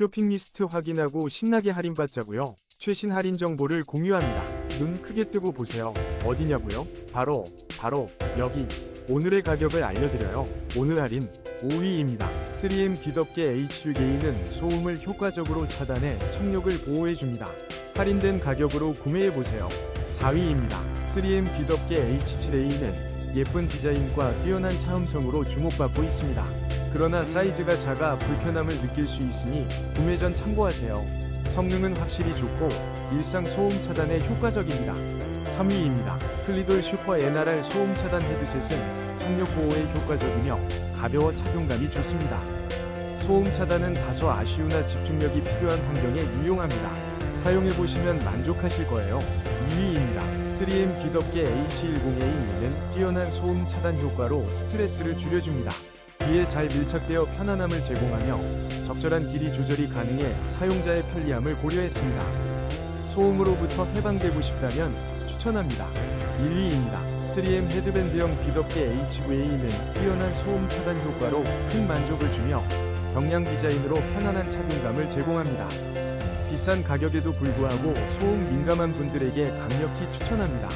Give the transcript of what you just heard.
쇼핑 리스트 확인하고 신나게 할인받자고요. 최신 할인 정보를 공유합니다. 눈 크게 뜨고 보세요. 어디냐고요? 바로 바로 여기. 오늘의 가격을 알려드려요. 오늘 할인 5위입니다. 3M 비덥게 H6A는 소음을 효과적으로 차단해 청력을 보호해줍니다. 할인된 가격으로 구매해보세요. 4위입니다. 3M 비덥게 H7A는 예쁜 디자인과 뛰어난 차음성으로 주목받고 있습니다. 그러나 사이즈가 작아 불편함을 느낄 수 있으니 구매 전 참고하세요. 성능은 확실히 좋고 일상 소음 차단에 효과적입니다. 3위입니다. 클리돌 슈퍼 NRR 소음 차단 헤드셋은 청력 보호에 효과적이며 가벼워 착용감이 좋습니다. 소음 차단은 다소 아쉬우나 집중력이 필요한 환경에 유용합니다. 사용해보시면 만족하실 거예요. 2위입니다. 3M 비덥게 H10A는 뛰어난 소음 차단 효과로 스트레스를 줄여줍니다. 귀에 잘 밀착되어 편안함을 제공하며 적절한 길이 조절이 가능해 사용자의 편리함을 고려했습니다. 소음으로부터 해방되고 싶다면 추천합니다. 1위입니다. 3M 헤드밴드형 비덥게 H9A는 뛰어난 소음 차단 효과로 큰 만족을 주며 경량 디자인으로 편안한 착용감을 제공합니다. 비싼 가격에도 불구하고 소음 민감한 분들에게 강력히 추천합니다.